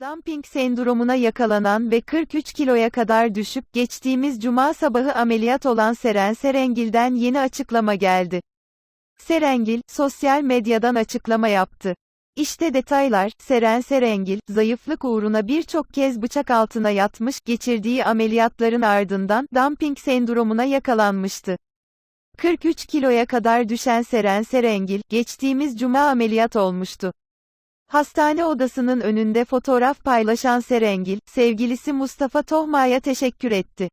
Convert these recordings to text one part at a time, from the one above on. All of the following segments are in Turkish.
Dumping sendromuna yakalanan ve 43 kiloya kadar düşüp geçtiğimiz cuma sabahı ameliyat olan Seren Serengil'den yeni açıklama geldi. Serengil, sosyal medyadan açıklama yaptı. İşte detaylar, Seren Serengil, zayıflık uğruna birçok kez bıçak altına yatmış, geçirdiği ameliyatların ardından, dumping sendromuna yakalanmıştı. 43 kiloya kadar düşen Seren Serengil, geçtiğimiz cuma ameliyat olmuştu. Hastane odasının önünde fotoğraf paylaşan Serengil, sevgilisi Mustafa Tohma'ya teşekkür etti.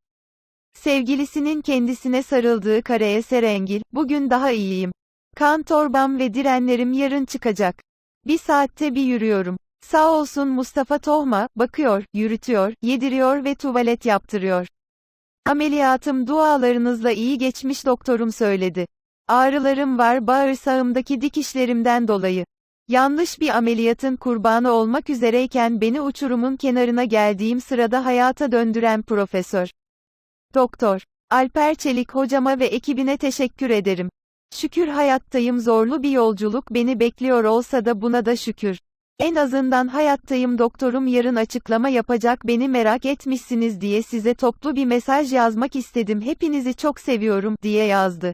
Sevgilisinin kendisine sarıldığı kareye Serengil, bugün daha iyiyim. Kan torbam ve direnlerim yarın çıkacak. Bir saatte bir yürüyorum. Sağ olsun Mustafa Tohma, bakıyor, yürütüyor, yediriyor ve tuvalet yaptırıyor. Ameliyatım dualarınızla iyi geçmiş doktorum söyledi. Ağrılarım var bağırsağımdaki dikişlerimden dolayı. Yanlış bir ameliyatın kurbanı olmak üzereyken beni uçurumun kenarına geldiğim sırada hayata döndüren profesör. Doktor Alper Çelik hocama ve ekibine teşekkür ederim. Şükür hayattayım zorlu bir yolculuk beni bekliyor olsa da buna da şükür. En azından hayattayım doktorum yarın açıklama yapacak beni merak etmişsiniz diye size toplu bir mesaj yazmak istedim hepinizi çok seviyorum diye yazdı.